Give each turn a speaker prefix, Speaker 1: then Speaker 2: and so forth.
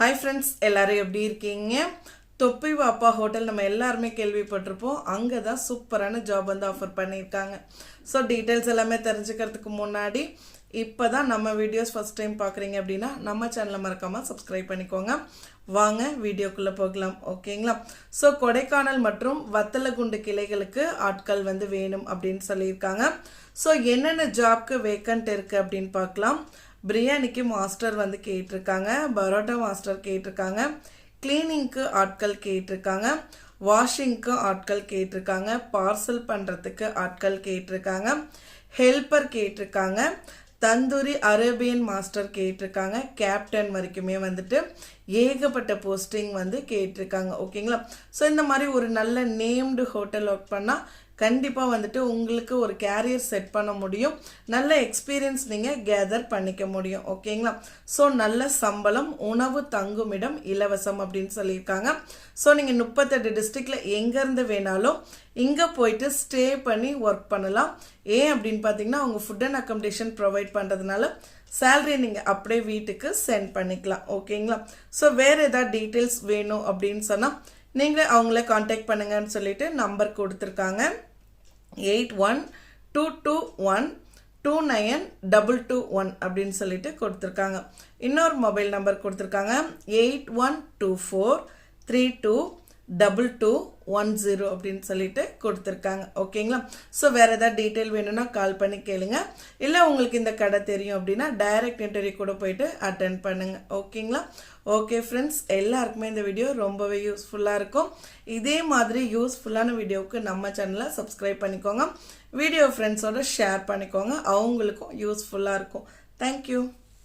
Speaker 1: Hi friends எல்லோரும் எப்படி இருக்கீங்க? தொப்பி வாப்பா ஹோட்டல் நம்ம எல்லாருமே கேள்விப்பட்டிருப்போம். அங்கே தான் சூப்பரான ஜாப் வந்து ஆஃபர் பண்ணியிருக்காங்க. ஸோ டீட்டெயில்ஸ் எல்லாமே தெரிஞ்சுக்கிறதுக்கு முன்னாடி இப்போ தான் நம்ம வீடியோஸ் ஃபஸ்ட் டைம் பார்க்குறீங்க அப்படின்னா நம்ம சேனலை மறக்காமல் சப்ஸ்கிரைப் பண்ணிக்கோங்க. வாங்க வீடியோக்குள்ளே போகலாம். ஓகேங்களா? ஸோ கொடைக்கானல் மற்றும் வத்தலகுண்டு கிளைகளுக்கு ஆட்கள் வந்து வேணும் அப்படின்னு சொல்லியிருக்காங்க. ஸோ என்னென்ன ஜாப்க்கு வேக்கண்ட் இருக்குது அப்படின்னு பார்க்கலாம். பிரியாணிக்கு மாஸ்டர் வந்து கேட்டிருக்காங்க பரோட்டா மாஸ்டர் கேட்டிருக்காங்க க்ளீனிங்க்கு ஆட்கள் கேட்டிருக்காங்க வாஷிங்க்கு ஆட்கள் கேட்டிருக்காங்க பார்சல் பண்ணுறதுக்கு ஆட்கள் கேட்டிருக்காங்க ஹெல்ப்பர் கேட்டிருக்காங்க தந்தூரி அரேபியன் மாஸ்டர் கேட்டிருக்காங்க கேப்டன் வரைக்குமே வந்துட்டு ஏகப்பட்ட போஸ்டிங் வந்து கேட்டிருக்காங்க ஓகேங்களா ஸோ இந்த மாதிரி ஒரு நல்ல நேம்டு ஹோட்டல் ஒர்க் பண்ணால் கண்டிப்பாக வந்துட்டு உங்களுக்கு ஒரு கேரியர் செட் பண்ண முடியும். நல்ல எக்ஸ்பீரியன்ஸ் நீங்கள் கேதர் பண்ணிக்க முடியும். ஓகேங்களா ஸோ நல்ல சம்பளம் உணவு தங்குமிடம் இலவசம் அப்படின்னு சொல்லியிருக்காங்க. ஸோ நீங்கள் முப்பத்தெட்டு டிஸ்ட்ரிக்டில் எங்கேருந்து வேணாலும் இங்கே போயிட்டு ஸ்டே பண்ணி ஒர்க் பண்ணலாம். ஏன் அப்படின்னு பார்த்தீங்கன்னா அவங்க ஃபுட் அண்ட் அக்கமடேஷன் ப்ரொவைட் பண்ணுறதுனால சேலரி நீங்கள் அப்படியே வீட்டுக்கு சென்ட் பண்ணிக்கலாம். ஓகேங்களா ஸோ வேறு ஏதாவது டீட்டெயில்ஸ் வேணும் அப்படின்னு சொன்னால் நீங்களே அவங்கள காண்டாக்ட் பண்ணுங்கன்னு சொல்லிட்டு நம்பர் கொடுத்துருக்காங்க. Eight one two two one two nine double two one அப்படின்னு சொல்லிட்டு கொடுத்துருக்காங்க. இன்னொரு மொபைல் நம்பர் கொடுத்துருக்காங்க. Eight one two four three two double two one zero அப்படின்னு சொல்லிட்டு கொடுத்துருக்காங்க. ஓகேங்களா ஸோ வேறு ஏதாவது டீட்டெயில் வேணும்னா கால் பண்ணி கேளுங்க. இல்லை உங்களுக்கு இந்த கடை தெரியும் அப்படின்னா டைரக்ட் இன்டர்வியூ கூட போயிட்டு அட்டன் பண்ணுங்கள் ஓகேங்களா ஓகே ஃப்ரெண்ட்ஸ் எல்லாருக்குமே இந்த வீடியோ ரொம்பவே யூஸ்ஃபுல்லாக இருக்கும். இதே மாதிரி யூஸ்ஃபுல்லான வீடியோவுக்கு நம்ம சேனலை சப்ஸ்கிரைப் பண்ணிக்கோங்க. வீடியோ ஃப்ரெண்ட்ஸோட ஷேர் பண்ணிக்கோங்க. அவங்களுக்கும் யூஸ்ஃபுல்லாக இருக்கும். தேங்க்யூ